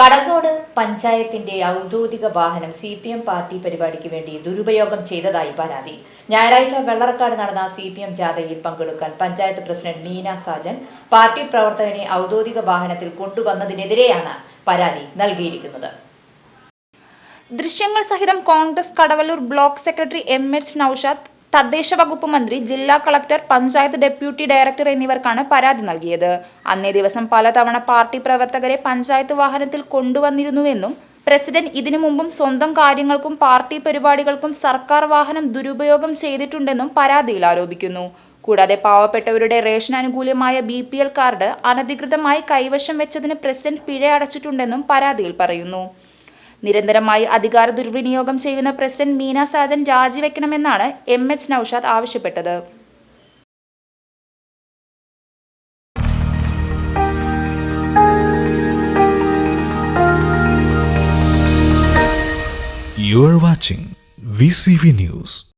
കടങ്ങോട് പഞ്ചായത്തിന്റെ ഔദ്യോഗിക വാഹനം സി പി എം പാർട്ടി പരിപാടിക്ക് വേണ്ടി ദുരുപയോഗം ചെയ്തതായി പരാതി. ഞായറാഴ്ച വെള്ളറക്കാട് നടന്ന സി പി എം ജാഥയിൽ പങ്കെടുക്കാൻ പഞ്ചായത്ത് പ്രസിഡന്റ് മീന സാജൻ പാർട്ടി പ്രവർത്തകനെ ഔദ്യോഗിക വാഹനത്തിൽ കൊണ്ടുവന്നതിനെതിരെയാണ് പരാതി നൽകിയിരിക്കുന്നത്. ദൃശ്യങ്ങൾ സഹിതം Congress Kadavallur block secretary M H Noushad തദ്ദേശ വകുപ്പ് മന്ത്രി ജില്ലാ കളക്ടർ പഞ്ചായത്ത് ഡെപ്യൂട്ടി ഡയറക്ടർ എന്നിവർക്കാണ് പരാതി നൽകിയത്. അന്നേ ദിവസം പലതവണ പാർട്ടി പ്രവർത്തകരെ പഞ്ചായത്ത് വാഹനത്തിൽ കൊണ്ടുവന്നിരുന്നുവെന്നും പ്രസിഡന്റ് ഇതിനു മുമ്പും സ്വന്തം കാര്യങ്ങൾക്കും പാർട്ടി പരിപാടികൾക്കും സർക്കാർ വാഹനം ദുരുപയോഗം ചെയ്തിട്ടുണ്ടെന്നും പരാതിയിൽ ആരോപിക്കുന്നു. കൂടാതെ പാവപ്പെട്ടവരുടെ റേഷൻ അനുകൂലമായ ബി പി എൽ കാർഡ് അനധികൃതമായി കൈവശം വെച്ചതിന് പ്രസിഡന്റ് പിഴ അടച്ചിട്ടുണ്ടെന്നും പരാതിയിൽ പറയുന്നു. നിരന്തരമായി അധികാര ദുർവിനിയോഗം ചെയ്യുന്ന പ്രസിഡന്റ് മീന സാജൻ രാജിവെക്കണമെന്നാണ് എം എച്ച് നൌഷാദ് ആവശ്യപ്പെട്ടത് You watching VCV News.